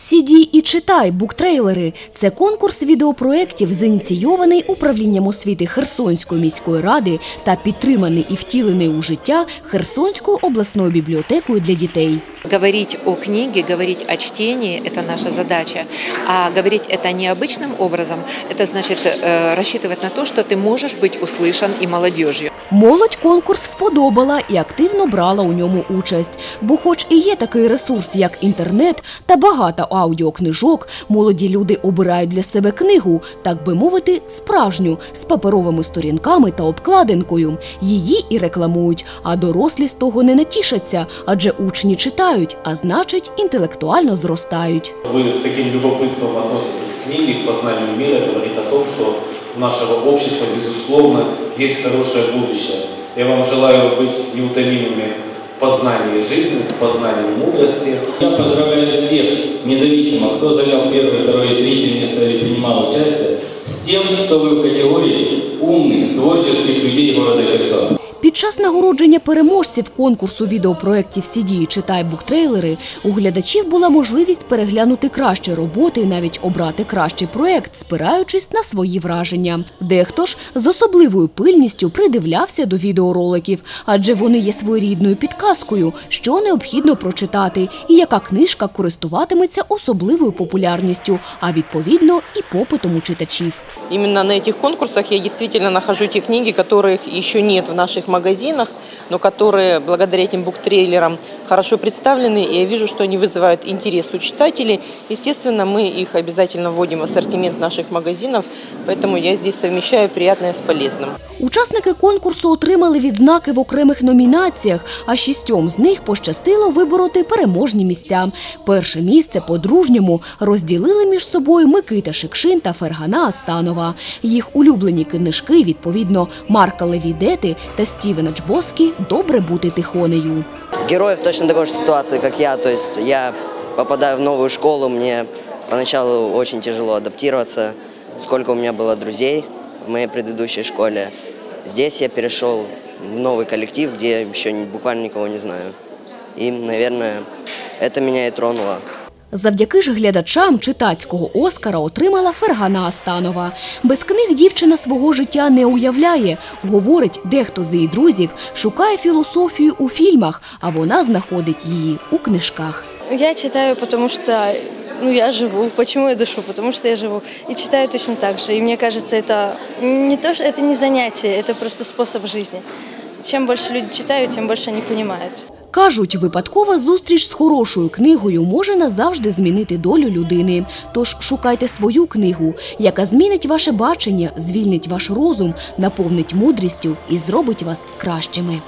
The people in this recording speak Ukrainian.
Сіді і читай буктрейлери. Це конкурс відеопроєктів, зініційований управлінням освіти Херсонської міської ради та підтриманий і втілений у життя Херсонською обласною бібліотекою для дітей. Говорить о книге, говорить о чтении – это наша задача. А говорить это необычным образом – это значит э, рассчитывать на то, что ты можешь быть услышан и молодежью. Молодь конкурс вподобала і активно брала у ньому участь. Бо, хоч і є такий ресурс, як інтернет та багато аудіокнижок, молоді люди обирають для себе книгу, так би мовити, справжню, з паперовими сторінками та обкладинкою. Її і рекламують, а дорослі з того не натішаться, адже учні читають, А значить, інтелектуально зростають. Вы с таким любопытством относитесь к книге, к познанию мира, говорит о том, что у нашего общества, безусловно, есть хорошее будущее. Я вам желаю быть неутомимыми в познании жизни, в познании мудрости. Я поздравляю всех, независимо, кто занял первое, второе, третье место или принимал участие, с тем, что вы в категории Під час нагородження переможців конкурсу відеопроєктів «Сіді і читай буктрейлери» у глядачів була можливість переглянути кращі роботи і навіть обрати кращий проєкт, спираючись на свої враження. Дехто ж з особливою пильністю придивлявся до відеороликів, адже вони є своєрідною підказкою, що необхідно прочитати, і яка книжка користуватиметься особливою популярністю, а відповідно і попитом у читачів. Именно на этих конкурсах я действительно нахожу те книги, которых еще нет в наших магазинах, но которые благодаря этим буктрейлерам хорошо представлены, и я вижу, что они вызывают интерес у читателей. Естественно, мы их обязательно вводим в ассортимент наших магазинов, поэтому я здесь совмещаю приятное с полезным. Учасники конкурсу отримали відзнаки в окремих номінаціях, а шістьом з них пощастило вибороти переможні місця. Перше місце по-дружньому розділили між собою Микита Шикшин та Фергана Астанова. Їх улюблені книжки, відповідно, Марка Левідети та Стівена Чбоскі «Добре бути тихонею». Герой в точно такой же ситуации, как я. То есть я попадаю в новую школу, мне поначалу очень тяжело адаптироваться. Сколько у меня было друзей в моей предыдущей школе. Здесь я перешел в новый коллектив, где еще не- буквально никого не знаю. И, наверное, это меня и тронуло. Завдяки ж глядачам читацького Оскара отримала Фергана Астанова. Без книг дівчина свого життя не уявляє. Говорить, дехто з її друзів шукає філософію у фільмах, а вона знаходить її у книжках. Я читаю, потому что ну, я живу. Почему я дышу? Потому что я живу. И читаю точно так же. И мне кажется, это не то, что это не занятие, это просто способ жизни. Чем больше люди читают, тем больше они понимают. Кажуть, випадкова зустріч з хорошою книгою може назавжди змінити долю людини. Тож шукайте свою книгу, яка змінить ваше бачення, звільнить ваш розум, наповнить мудрістю і зробить вас кращими.